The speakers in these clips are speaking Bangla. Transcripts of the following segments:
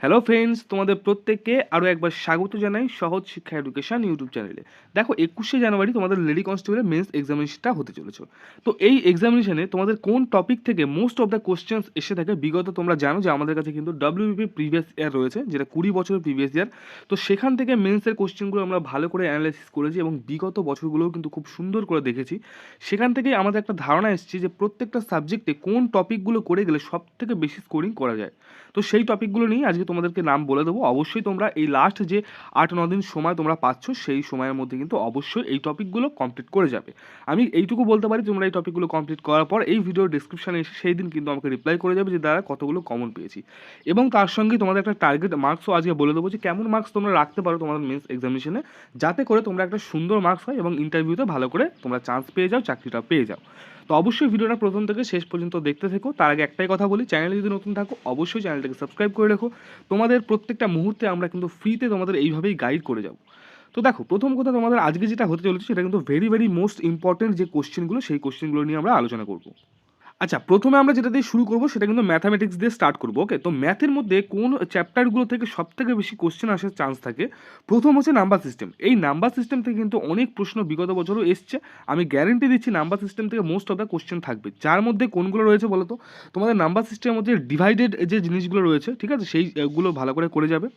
হ্যালো ফ্রেন্ডস তোমাদের প্রত্যেককে আরও একবার স্বাগত জানাই সহজ শিক্ষা এডুকেশন ইউটিউব চ্যানেলে দেখো, একুশে জানুয়ারি তোমাদের লেডি কনস্টেবলের মেন্স এক্সামিনেশনটা হতে চলেছে। তো এই এক্সামিনেশনে তোমাদের কোন টপিক থেকে মোস্ট অফ দ্য কোশ্চেন্স এসে থাকে বিগত তোমরা জানো যে আমাদের কাছে কিন্তু ডাব্লিউবিপি প্রিভিয়াস ইয়ার রয়েছে, যেটা কুড়ি বছরের প্রিভিয়াস ইয়ার তো সেখান থেকে মেন্সের কোশ্চেনগুলো আমরা ভালো করে অ্যানালাইসিস করেছি এবং বিগত বছরগুলোও কিন্তু খুব সুন্দর করে দেখেছি। সেখান থেকেই আমাদের একটা ধারণা এসেছে যে প্রত্যেকটা সাবজেক্টে কোন টপিকগুলো করে গেলে সব থেকে বেশি স্কোরিং করা যায়। তো সেই টপিকগুলো নিয়ে আজকে তোমাদেরকে নাম বলে দেবো। অবশ্যই তোমরা এই লাস্ট যে আট ন দিন সময় তোমরা পাচ্ছ, সেই সময়ের মধ্যে কিন্তু অবশ্যই এই টপিকগুলো কমপ্লিট করে যাবে। আমি এইটুকু বলতে পারি, তোমরা এই টপিকগুলো কমপ্লিট করার পর এই ভিডিওর ডিসক্রিপশানে এসে সেই দিন কিন্তু আমাকে রিপ্লাই করে যাবে যে দ্বারা কতগুলো কমন পেয়েছি? এবং তার সঙ্গে তোমাদের একটা টার্গেট মার্কসও আজকে বলে দেবো যে, কেমন মার্কস তোমরা রাখতে পারো তোমাদের মেন্স এক্সামিনেশনে যাতে করে তোমরা একটা সুন্দর মার্কস হয় এবং ইন্টারভিউতে ভালো করে তোমরা চান্স পেয়ে যাও, চাকরিটা পেয়ে যাও। তো অবশ্যই ভিডিওটা প্রথম থেকে শেষ পর্যন্ত দেখতে থেকো। তার আগে একটাই কথা বলি, চ্যানেলে যদি নতুন থাকো, অবশ্যই চ্যানেলটাকে সাবস্ক্রাইব করে রেখো। তোমাদের প্রত্যেকটা মুহূর্তে আমরা কিন্তু ফ্রিতে তোমাদের এইভাবেই গাইড করে যাব। তো দেখো, প্রথম কথা তোমাদের আজকে যেটা হতে চলেছে, সেটা কিন্তু ভেরি ভেরি মোস্ট ইম্পর্টেন্ট যে কোশ্চেনগুলো সেই কোশ্চেনগুলো নিয়ে আমরা আলোচনা করব। আচ্ছা প্রথমে আমরা যেটা দিয়ে শুরু করব সেটা কিন্তু ম্যাথামেটিক্স দিয়ে স্টার্ট করব ওকে তো ম্যাথের মধ্যে কোন চ্যাপ্টারগুলো থেকে সব থেকে বেশি কোশ্চেন আসার চান্স থাকে? প্রথম হচ্ছে নাম্বার সিস্টেম এই নাম্বার সিস্টেম থেকে কিন্তু অনেক প্রশ্ন বিগত বছরও এসছে। আমি গ্যারেন্টি দিচ্ছি নাম্বার সিস্টেম থেকে মোস্ট অফ দ্য কোশ্চেন থাকবে। যার মধ্যে কোনগুলো রয়েছে বলো তো তোমাদের নাম্বার সিস্টেমের মধ্যে ডিভাইডেড যে জিনিসগুলো রয়েছে, ঠিক আছে? সেইগুলো ভালো করে করে যাবে।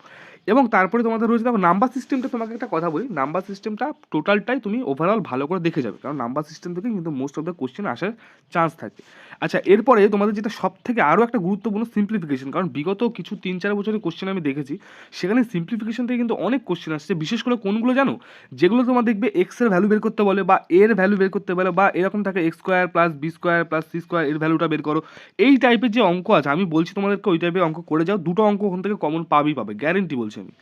এবং তারপরে তোমাদের রয়েছে, দেখো নাম্বার সিস্টেমটা তোমাকে একটা কথা বলি। নাম্বার সিস্টেমটা টোটালটাই তুমি ওভারঅল ভালো করে দেখে যাবে। কারণ নাম্বার সিস্টেম থেকে কিন্তু মোস্ট অফ দ্য কোশ্চেন আসার চান্স থাকে। আচ্ছা এরপরে তোমাদের যেটা সব থেকে আরও একটা গুরুত্বপূর্ণ সিম্পলিফিকেশন কারণ বিগত কিছু তিন চার বছরের কোশ্চেন আমি দেখেছি, সেখানে সিম্পলিফিকেশন থেকে কিন্তু অনেক কোশ্চেন আসছে। বিশেষ করে কোনগুলো জানো? যেগুলো তোমার দেখবে এক্সের ভ্যালু বের করতে বলে বা এর ভ্যালু বের করতে বলে বা এরকম থাকে x square plus b square plus c square এর ভ্যালুটা বের করো। এই টাইপের যে অঙ্ক আছে, আমি বলছি তোমাদেরকে ওই টাইপের অঙ্ক করে যাও। দুটো অঙ্ক ওখান থেকে কমন পাবেই পাবে গ্যারেন্টি বলছি। আমি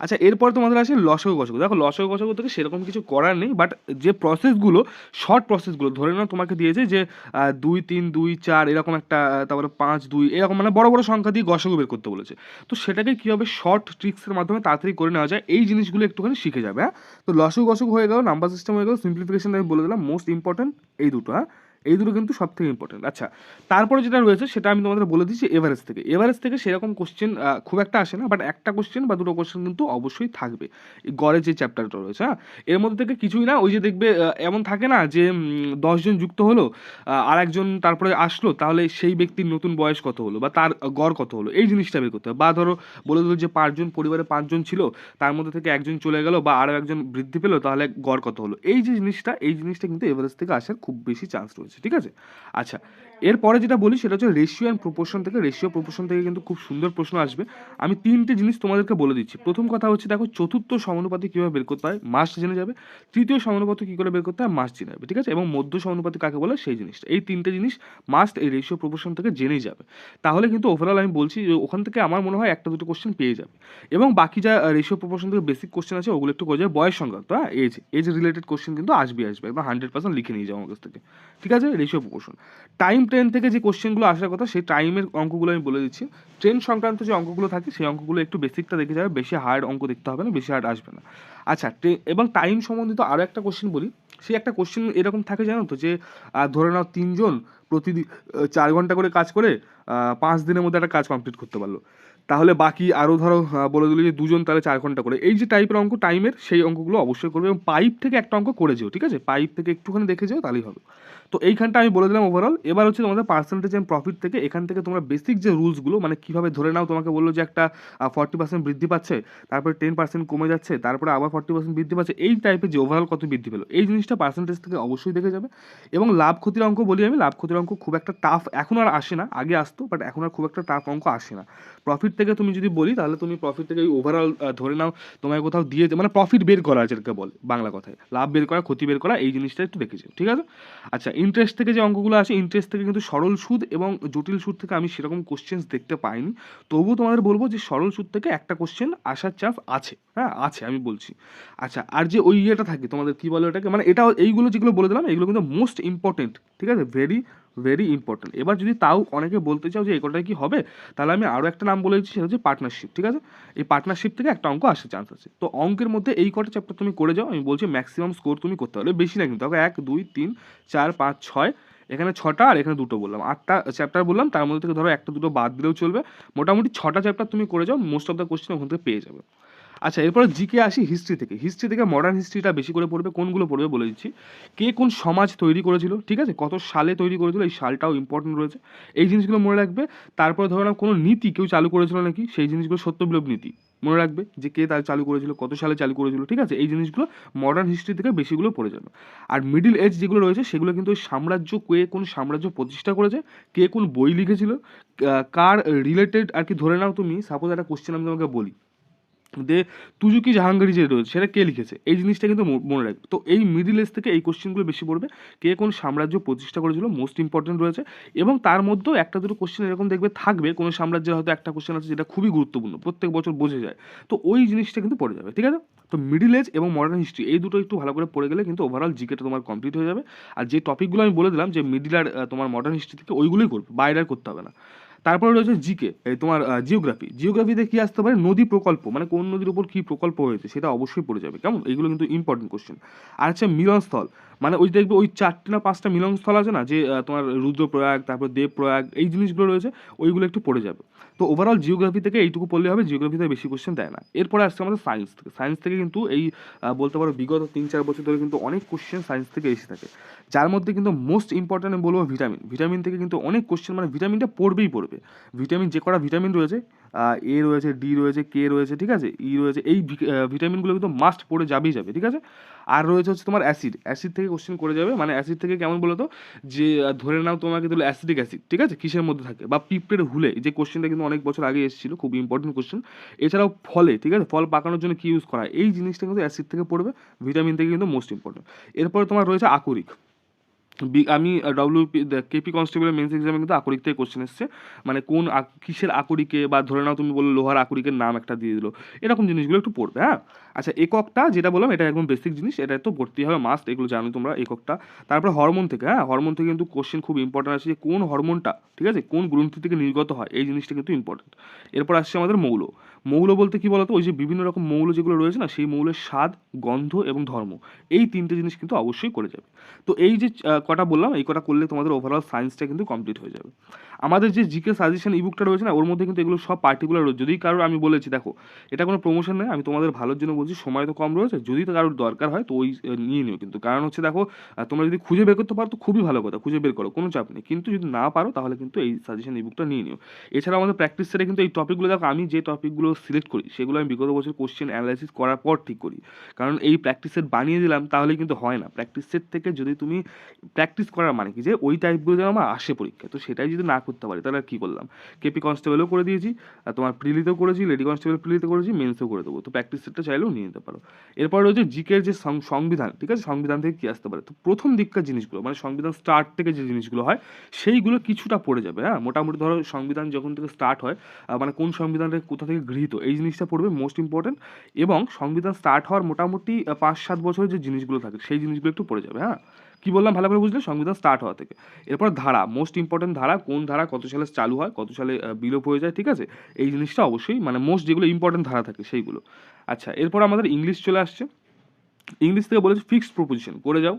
আচ্ছা এরপর তোমাদের আসে লসক গসক দেখো লসক গসক থেকে সেরকম কিছু করার নেই বাট যে প্রসেসগুলো শর্ট প্রসেসগুলো ধরে নাও তোমাকে দিয়েছে যে দুই, তিন, দুই, চার, এরকম একটা, তারপরে পাঁচ, দুই, এরকম মানে বড় বড় সংখ্যা দিয়ে গসক বের করতে বলেছে। তো সেটাকে কীভাবে শর্ট ট্রিক্সের মাধ্যমে তাড়াতাড়ি করে নেওয়া যায়। এই জিনিসগুলো একটুখানি শিখে যাবে হ্যাঁ? তো লসক গসক হয়ে গেল নাম্বার সিস্টেম হয়ে গেল সিম্পলিফিকেশন আমি বলে দিলাম মোস্ট ইম্পর্টেন্ট এই দুটো হ্যাঁ? এই দুটো কিন্তু সব থেকে ইম্পর্টেন্ট আচ্ছা তারপরে যেটা রয়েছে, সেটা আমি তোমাদের বলে দিচ্ছি এভারেজ থেকে। এভারেজ থেকে সেরকম কোশ্চেন খুব একটা আসে না বাট একটা কোশ্চেন বা দুটো কোশ্চেন কিন্তু অবশ্যই থাকবে। গড়ে যে চ্যাপ্টারটা রয়েছে হ্যাঁ? এর মধ্যে থেকে কিছুই না, ওই যে দেখবে এমন থাকে না যে দশজন যুক্ত হলো আর একজন তারপরে আসলো, তাহলে সেই ব্যক্তির নতুন বয়স কত হলো বা তার গড় কত হলো, এই জিনিসটা বের করতে হবে। বা ধরো, বলে দিল যে পাঁচজন, পরিবারে পাঁচজন ছিল, তার মধ্যে থেকে একজন চলে গেল বা আরও একজন বৃদ্ধি পেল, তাহলে গড় কত হলো? এই যে জিনিসটা, এই জিনিসটা কিন্তু এভারেজ থেকে আসার খুব বেশি চান্স রয়েছে। ঠিক আছে? আচ্ছা এরপরে যেটা বলি, সেটা হচ্ছে রেশিও অ্যান্ড প্রপোর্শন থেকে রেশিও প্রপোর্শন থেকে কিন্তু খুব সুন্দর প্রশ্ন আসবে। আমি তিনটে জিনিস তোমাদেরকে বলে দিচ্ছি। প্রথম কথা হচ্ছে, দেখো, চতুর্থ সমানুপাতি কীভাবে বের করতে হয়? মাস জেনে যাবে। তৃতীয় সমানুপাতি কী করে বের করতে হয়? মাস জেনে যাবে, ঠিক আছে? এবং মধ্য সমানুপাতি কাকে বলে? সেই জিনিসটা। এই তিনটে জিনিস মাস্ট এই রেশিও প্রপোর্শন থেকে জেনেই যাবে। তাহলে কিন্তু ওভারঅল আমি বলছি যে, ওখান থেকে আমার মনে হয় একটা দুটো কোশ্চেন পেয়ে যাবে। এবং বাকি যা রেশিও প্রপোর্শন থেকে বেসিক কোশ্চেন আছে, ওগুলো একটু করে যাবে বয়স সংক্রান্ত হ্যাঁ? এজ এজ রিলেটেড কোশ্চেন কিন্তু আসবে আসবে। একদম হান্ড্রেড পার্সেন্ট লিখে নিয়ে যাও আমার কাছ থেকে। ঠিক আছে? রেশিও প্রপোর্শন টাইম ট্রেন থেকে যে কোশ্চেনগুলো আসার কথা, সেই টাইমের অঙ্কগুলো আমি বলে দিচ্ছি। ট্রেন সংক্রান্ত যে অঙ্কগুলো থাকে, সেই অঙ্কগুলো একটু বেসিকটা দেখে যাবে। বেশি হার্ড অঙ্ক দেখতে হবে না, বেশি হার্ড আসবে না। আচ্ছা ট্রে- এবং টাইম সম্বন্ধিত আরও একটা কোশ্চেন বলি। সেই একটা কোশ্চেন এরকম থাকে, জানো তো, যে ধরে নাও তিনজন প্রতিদিন চার ঘণ্টা করে কাজ করে পাঁচ দিনের মধ্যে একটা কাজ কমপ্লিট করতে পারল। তাহলে বাকি আরও ধরো বলে দিল যে দুজন তাহলে চার ঘণ্টা করে। এই যে টাইপের অঙ্ক টাইমের সেই অঙ্কগুলো অবশ্যই করবে এবং পাইপ থেকে একটা অঙ্ক করে যেও, ঠিক আছে? পাইপ থেকে একটুখানি দেখে যেও, তাহলেই হবে। তো এইখানটা আমি বলে দিলাম ওভারঅল এবার হচ্ছে তোমাদের পার্সেন্টেজ অ্যান্ড প্রফিট থেকে এখান থেকে তোমরা বেসিক যে রুলসগুলো মানে কীভাবে ধরে নাও, তোমাকে বলল যে একটা ফর্টি পার্সেন্ট বৃদ্ধি পাচ্ছে, তারপরে টেন পার্সেন্ট কমে যাচ্ছে, তারপরে আবার ফর্টি পার্সেন্ট বৃদ্ধি পাচ্ছে, এই টাইপের যে ওভারঅল কত বৃদ্ধি পেল, এই জিনিসটা পার্সেন্টেজ থেকে অবশ্যই দেখে যাবে। এবং লাভ ক্ষতির অঙ্ক বলি আমি, লাভ ক্ষতির অঙ্ক খুব একটা টাফ এখন আর আসে না, আগে আসতো বাট এখন আর খুব একটা টাফ অঙ্ক আসে না। প্রফিট থেকে তুমি যদি বলি, তাহলে তুমি প্রফিট থেকে ওভারঅল ধরে নাও, তোমায় কোথাও দিয়ে মানে প্রফিট বের করা যেটাকে বলে বাংলা কথায়। লাভ বের করা, ক্ষতি বের করা, এই জিনিসটা একটু দেখেছি ঠিক আছে? আচ্ছা ইন্টারেস্ট থেকে যে অঙ্কগুলো আসে ইন্টারেস্ট থেকে কিন্তু সরল সুদ এবং জটিল সুদ থেকে আমি সেরকম কোশ্চেন্স দেখতে পাইনি। তবুও তোমাদের বলব যে সরল সুদ থেকে একটা কোশ্চেন আসার চাপ আছে। হ্যাঁ আছে, আমি বলছি। আচ্ছা আর যে ওই ইয়েটা থাকে, তোমাদের কী বলে ওটাকে? মানে এটা এইগুলো যেগুলো বলে দিলাম, এগুলো কিন্তু মোস্ট ইম্পর্টেন্ট ঠিক আছে? ভেরি ভেরি ইম্পর্টেন্ট এবার যদি তাও অনেকে বলতে চাও যে এই কটায় কি হবে, তাহলে আমি আরও একটা নাম বলে দিচ্ছি, সেটা হচ্ছে পার্টনারশিপ ঠিক আছে? এই পার্টনারশিপ থেকে একটা অঙ্ক আসার চান্স আছে। তো অঙ্কের মধ্যে এই কটা চ্যাপ্টার তুমি করে যাও, আমি বলছি ম্যাক্সিমাম স্কোর তুমি করতে পারবে বেশি না কিন্তু এক, দুই, তিন, চার, পাঁচ ছয়, এখানে ছটা আর এখানে দুটো বললাম। আটটা চ্যাপ্টার বললাম, তার মধ্যে থেকে ধরো একটা দুটো বাদ দিলেও চলবে। মোটামুটি ছটা চ্যাপ্টার তুমি করে যাও মোস্ট অফ দ্য কোশ্চেন ওখান থেকে পেয়ে যাবে। আচ্ছা এরপরে জিকে আসি হিস্ট্রি থেকে। হিস্ট্রি থেকে মডার্ন হিস্ট্রিটা বেশি করে পড়বে, কোনগুলো পড়বে বলে দিচ্ছি। কে কোন সমাজ তৈরি করেছিল, ঠিক আছে? কত সালে তৈরি করেছিল, এই সালটাও ইম্পর্টেন্ট রয়েছে। এই জিনিসগুলো মনে রাখবে। তারপরে ধরো না কোনো নীতি কেউ চালু করেছিল নাকি? সেই জিনিসগুলো সত্যবিলোপ নীতি। মনে রাখবে যে কে তার চালু করেছিল, কত সালে চালু করেছিল, ঠিক আছে? এই জিনিসগুলো মডার্ন হিস্ট্রি থেকে বেশিগুলো পড়ে যাবে। আর মিডিল এজ যেগুলো রয়েছে, সেগুলো কিন্তু ওই সাম্রাজ্য কে কোন সাম্রাজ্য প্রতিষ্ঠা করেছে, কে কোন বই লিখেছিল কার রিলেটেড আর কি ধরে নাও তুমি সাপোজ একটা কোশ্চেন আমি তোমাকে বলি। দে তুজুকি জাহাঙ্গীর যে রয়েছে, সেটা কে লিখেছে? এই জিনিসটা কিন্তু মনে রাখবে। তো এই মিডিল এজ থেকে এই কোশ্চেনগুলো বেশি পড়বে। কে কোন সাম্রাজ্য প্রতিষ্ঠা করেছিল মোস্ট ইম্পর্টেন্ট রয়েছে। এবং তার মধ্যেও একটা দুটো কোশ্চেন এরকম দেখবে থাকবে, কোনো সাম্রাজ্যের হয়তো একটা কোশ্চেন আছে যেটা খুবই গুরুত্বপূর্ণ, প্রত্যেক বছর বোঝে যায়। তো ওই জিনিসটা কিন্তু পড়ে যাবে, ঠিক আছে? তো মিডিল এজ এবং মডার্ন হিস্ট্রি এই দুটো একটু ভালো করে পড়ে গেলে কিন্তু ওভারঅল জিকেটা তোমার কমপ্লিট হয়ে যাবে। আর যে টপিকগুলো আমি বলে দিলাম যে মিডিল আর তোমার মডার্ন হিস্ট্রি থেকে ওইগুলোই করবে, বাইরে আর করতে হবে না। তারপরে রয়েছে জিকে এই তোমার জিওগ্রাফি জিওগ্রাফিতে কি আসতে পারে? নদী প্রকল্প মানে কোন নদীর উপর কি প্রকল্প হয়েছে সেটা অবশ্যই পড়ে যাবে। কেমন? এইগুলো কিন্তু ইম্পর্টেন্ট কোশ্চেন আর হচ্ছে মিলনস্থল মানে ওই দেখবে ওই চারটে না পাঁচটা মিলনস্থল আছে না, যে তোমার রুদ্রপ্রয়াগ, তারপর দেবপ্রয়াগ, এই জিনিসগুলো রয়েছে, ওইগুলো একটু পড়ে যাবে। তো ওভারঅল জিওগ্রাফি থেকে এইটুকু পড়লে হবে জিওগ্রাফিতে বেশি কোশ্চেন দেয় না। এরপরে আসছে আমাদের সায়েন্স থেকে। সায়েন্স থেকে কিন্তু এই বলতে পারো বিগত তিন চার বছর ধরে কিন্তু অনেক কোশ্চেন সায়েন্স থেকে এসে থাকে। যার মধ্যে কিন্তু মোস্ট ইম্পর্টেন্ট আমি বলব ভিটামিন ভিটামিন থেকে কিন্তু অনেক কোশ্চেন মানে ভিটামিনটা পড়বেই পড়বে। ভিটামিন যে কটা ভিটামিন রয়েছে এ রয়েছে, ডি রয়েছে, কে রয়েছে, ঠিক আছে? ই রয়েছে, এই ভিটামিনগুলো কিন্তু মাস্ট পড়ে যাবেই যাবে, ঠিক আছে? আর রয়েছে হচ্ছে তোমার অ্যাসিড অ্যাসিড থেকে কোশ্চেন করে যাবে মানে অ্যাসিড থেকে কেমন বলো তো? যে ধরে নাও তোমাকে দিল অ্যাসিডিক অ্যাসিড ঠিক আছে? কিসের মধ্যে থাকে? বা পিঁপড়ের হুলে যে কোশ্চেনটা কিন্তু অনেক বছর আগে এসেছিল, খুব ইম্পর্টেন্ট কোশ্চেন এছাড়াও ফলে, ঠিক আছে? ফল পাকানোর জন্য কি ইউজ করা এই জিনিসটা কিন্তু অ্যাসিড থেকে পড়বে, ভিটামিন থেকে কিন্তু মোস্ট ইম্পর্টেন্ট এরপরে তোমার রয়েছে আকরিক। আমি ডব্লিউ কেপি কনস্টেবলের মেন্স এক্সামে কিন্তু আকরিক থেকে কোশ্চেন এসছে। মানে কোন কিসের আকরিকে, বা ধরে নাও তুমি বলল লোহার আকরিকের নাম একটা দিয়ে দিলো। এরকম জিনিসগুলো একটু পড়বে হ্যাঁ? আচ্ছা এককটা যেটা বললাম, এটা একদম বেসিক জিনিস, এটা তো ভর্তি হবে মাস্ট এগুলো জানো তোমরা, এককটা। তারপরে হরমোন থেকে হ্যাঁ? হরমোন থেকে কিন্তু কোশ্চেন খুব ইম্পর্টেন্ট আছে যে কোন হরমোনটা ঠিক আছে? কোন গ্রন্থি থেকে নির্গত হয়, এই জিনিসটা কিন্তু ইম্পর্টেন্ট এরপর আসছে আমাদের মৌল। মৌল বলতে কি বলতো? ওই যে বিভিন্ন রকম মৌল যেগুলো রয়েছে না, সেই মৌলের স্বাদ, গন্ধ এবং ধর্ম, এই তিনটে জিনিস কিন্তু অবশ্যই করে যাবে। তো এই যে কটা বললাম, এই কটা করলে তোমাদের ওভারঅল সায়েন্সটা কিন্তু কমপ্লিট হয়ে যাবে। আমাদের যে জিকে সাজেশন ইবুকটা রয়েছে না, ওর মধ্যে কিন্তু এগুলো সব পার্টিকুলার রয়েছে। যদি কারোর, আমি বলেছি, দেখো, এটা কোনো প্রমোশন নয়, আমি তোমাদের ভালোর জন্য বলছি, সময় তো কম রয়েছে, যদি তো কারোর দরকার হয়, তো ওই নিয়ে নিও। কিন্তু কারণ হচ্ছে, দেখো তোমরা যদি খুঁজে বের করতে পারো, তো খুবই ভালো কথা, খুঁজে বের করো, কোনো চাপ নেই। কিন্তু যদি না পারো, তাহলে কিন্তু এই সাজেশন ইবুকটা নিয়ে নিও। এছাড়া আমাদের প্র্যাকটিস সেটে কিন্তু এই টপিকগুলো দেখো, আমি যে টপিকগুলো সিলেক্ট করি, সেগুলো আমি বিগত বছর কোশ্চেন অ্যানালাইসিস করার পর ঠিক করি। কারণ এই প্র্যাকটিস সেট বানিয়ে দিলাম, তাহলে কিন্তু হয় না। প্র্যাকটিস সেট থেকে যদি তুমি প্র্যাকটিস করার মানে কি? যে ওই টাইপগুলো যেন আমার আসে পরীক্ষা তো সেটাই যদি না করতে পারি, তাহলে কি করলাম? কেপি কনস্টেবলও করে দিয়েছি, আর তোমার প্রিলিতেও করেছি লেডি কনস্টেবল প্রিলিতে করেছি মেন্সও করে দেবো। তো প্র্যাকটিস সেটটা চাইলেও নিয়ে নিতে পারো। এরপর রয়েছে জিকের যে সংবিধান, ঠিক আছে? সংবিধান থেকে কী আসতে পারে? তো প্রথম দিককার জিনিসগুলো মানে সংবিধান স্টার্ট থেকে যে জিনিসগুলো হয়, সেইগুলো কিছুটা পড়ে যাবে হ্যাঁ? মোটামুটি ধরো সংবিধান যখন থেকে স্টার্ট হয় মানে কোন সংবিধানটা কোথা থেকে গৃহীত, এই জিনিসটা পড়বে মোস্ট ইম্পর্টেন্ট এবং সংবিধান স্টার্ট হওয়ার মোটামুটি পাঁচ সাত বছরের যে জিনিসগুলো থাকে, সেই জিনিসগুলো একটু পড়ে যাবে হ্যাঁ? কি বললাম? ভালো করে বুঝলে? সংবিধান স্টার্ট হওয়া থেকে। এরপর ধারা মোস্ট ইম্পর্টেন্ট ধারা, কোন ধারা কত সালে চালু হয়, কত সালে বিলোপ হয়ে যায়, ঠিক আছে? এই জিনিসটা অবশ্যই মানে মোস্ট যেগুলো ইম্পর্টেন্ট ধারা থাকে, সেইগুলো। আচ্ছা এরপর আমাদের ইংলিশ চলে আসছে। ইংলিশ থেকে বলেছে ফিক্সড প্রপোজিশন করে যাও।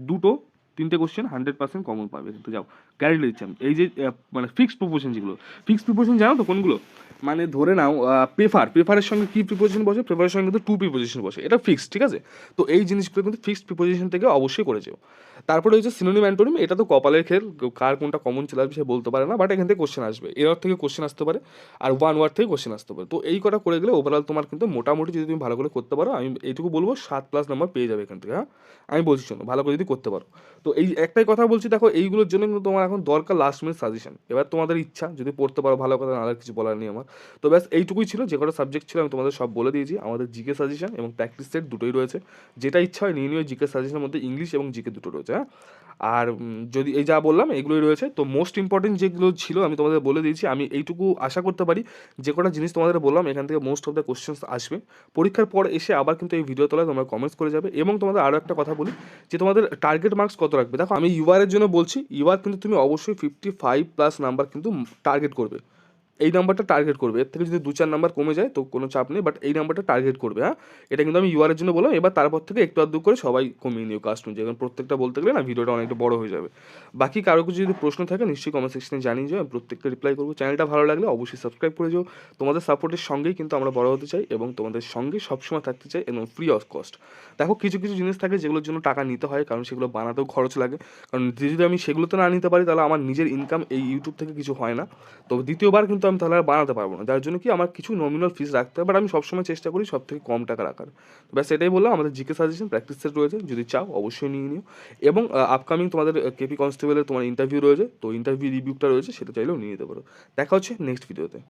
দুটো তিনটে কোশ্চেন হান্ড্রেড পার্সেন্ট কমন পাবে। কিন্তু যাও গ্যারেন্টি দিচ্ছি আমি। এই যে মানে ফিক্সড প্রপোজিশন যেগুলো ফিক্সড প্রপোজিশন জানো তো কোনগুলো? মানে ধরে নাও প্রেফার প্রেফারের সঙ্গে কি প্রিপোজিশন বসে? প্রেফারের সঙ্গে কিন্তু টু প্রিপোজিশন বসে। এটা ফিক্সড ঠিক আছে? তো এই জিনিসগুলো কিন্তু ফিক্সড প্রিপোজিশন থেকে অবশ্যই করে যাও। তারপরে হচ্ছে সিনোনিম অ্যান্টোনিম এটা তো কপালের খেল। কার কোনটা কমন আসবে সে বলতে পারে না বাট এখান থেকে কোশ্চেন আসবে। এর থেকে কোশ্চেন আসতে পারে, আর ওয়ান ওয়ার্ড থেকে কোশ্চেন আসতে পারে। তো এই কটা করে গেলে ওভারঅল তোমার কিন্তু মোটামুটি যদি তুমি ভালো করে করতে পারো, আমি এইটুকু বলব, সাত প্লাস নাম্বার পেয়ে যাবে এখান থেকে হ্যাঁ? আমি বলছি শোনো, ভালো করে যদি করতে পারো। তো এই একটাই কথা বলছি, দেখো, এইগুলোর জন্য কিন্তু তোমার এখন দরকার লাস্ট মিনিট সাজেশন এবার তোমাদের ইচ্ছা, যদি পড়তে পারো ভালো কথা আর কিছু বলার নেই আমার। তো ব্যাস, এইটুকুই ছিল, যে কটা সাবজেক্ট ছিল আমি তোমাদের সব বলে দিয়েছি। আমাদের জিকে সাজেশন এবং প্র্যাকটিস সেট দুটোই রয়েছে। যেটা ইচ্ছা হয় নিয়ে নিয়ে জিকে সাজেশনের মধ্যে ইংলিশ এবং জিকে দুটো রয়েছে হ্যাঁ? আর যদি এই যা বললাম, এগুলোই রয়েছে। তো মোস্ট ইম্পর্টেন্ট যেগুলো ছিল, আমি তোমাদের বলে দিয়েছি। আমি এইটুকু আশা করতে পারি যে কটা জিনিস তোমাদের বললাম, এখান থেকে মোস্ট অফ দ্য কোশ্চেন্স আসবে। পরীক্ষার পর এসে আবার কিন্তু এই ভিডিও তোলায় তোমরা কমেন্টস করে যাবে। এবং তোমাদের আরও একটা কথা বলি, যে তোমাদের টার্গেট মার্কস কত রাখবে? দেখো, আমি ইউআরের জন্য বলছি ইউআর কিন্তু তুমি অবশ্যই ফিফটি ফাইভ প্লাস নাম্বার কিন্তু টার্গেট করবে। এই নাম্বারটা টার্গেট করবে। এর থেকে যদি দু চার নাম্বার কমে যায়, তো কোনো চাপ নেই বাট এই নাম্বারটা টার্গেট করবে হ্যাঁ? এটা কিন্তু আমি ইউআরের জন্য বললাম, এবার তারপর থেকে একটু আধটু করে সবাই কমিয়ে নিও কাস্ট অনুযায়ী কারণ প্রত্যেকটা বলতে গেলে না, ভিডিওটা অনেকটা বড় হয়ে যাবে। বাকি কারও কিছু যদি প্রশ্ন থাকে, নিশ্চয়ই কমেন্ট সেকশনে জানিয়ে যাও আমি প্রত্যেকটা রিপ্লাই করব। চ্যানেলটা ভালো লাগলে অবশ্যই সাবস্ক্রাইব করে যাও তোমাদের সাপোর্টের সঙ্গেই কিন্তু আমরা বড় হতে চাই এবং তোমাদের সঙ্গে সবসময় থাকতে চাই এবং ফ্রি অফ কস্ট দেখো, কিছু কিছু জিনিস থাকে যেগুলোর জন্য টাকা নিতে হয়, কারণ সেগুলো বানাতেও খরচ লাগে। কারণ যদি আমি সেগুলোতে না নিতে পারি, তাহলে আমার নিজের ইনকাম এই ইউটিউব থেকে কিছু হয় না। তো দ্বিতীয়বার কিন্তু আমি তাহলে আর বানাতে পারব না। যার জন্য কি আমার কিছু নমিনাল ফিস রাখতে হবে বাট আমি সবসময় চেষ্টা করি সব থেকে কম টাকা রাখার। ব্যাস, এটাই বললাম। আমাদের জিকে সাজেশন প্র্যাকটিস সেট রয়েছে। যদি চাও, অবশ্যই নিয়ে নিও। এবং আপকামিং তোমাদের কেপি কনস্টেবলের তোমার ইন্টারভিউ রয়েছে। তো ইন্টারভিউ রিভিউটা রয়েছে, সেটা চাইলেও নিয়ে নিতে পারো। দেখা হচ্ছে নেক্সট ভিডিওতে